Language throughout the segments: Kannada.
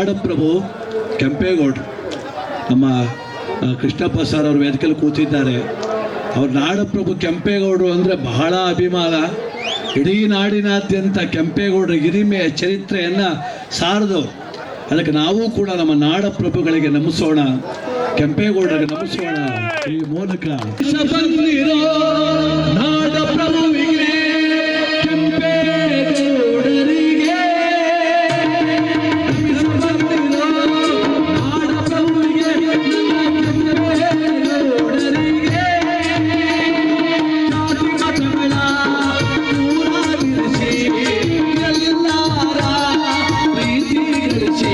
ನಾಡಪ್ರಭು ಕೆಂಪೇಗೌಡರು ನಮ್ಮ ಕೃಷ್ಣಪ್ಪ ಸರ್ ಅವ್ರ ವೇದಿಕೆಯಲ್ಲಿ ಕೂತಿದ್ದಾರೆ. ಅವ್ರ ನಾಡಪ್ರಭು ಕೆಂಪೇಗೌಡರು ಅಂದರೆ ಬಹಳ ಅಭಿಮಾನ. ಇಡೀ ನಾಡಿನಾದ್ಯಂತ ಕೆಂಪೇಗೌಡರ ಹಿರಿಮೆಯ ಚರಿತ್ರೆಯನ್ನು ಸಾರದವರು. ಅದಕ್ಕೆ ನಾವು ಕೂಡ ನಮ್ಮ ನಾಡಪ್ರಭುಗಳಿಗೆ ನಮಿಸೋಣ. ಕೆಂಪೇಗೌಡರಿಗೆ ನಮಿಸೋಣ. ಈ ಮೂಲಕ.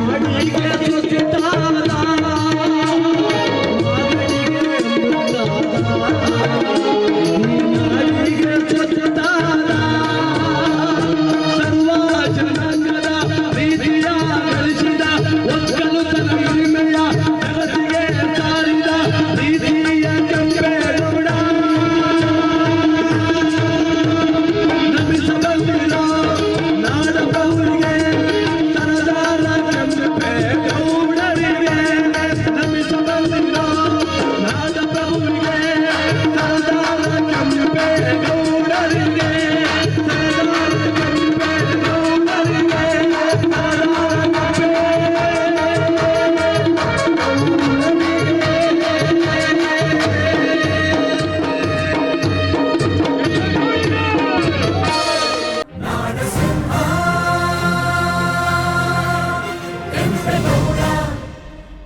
ಮಾಡಿ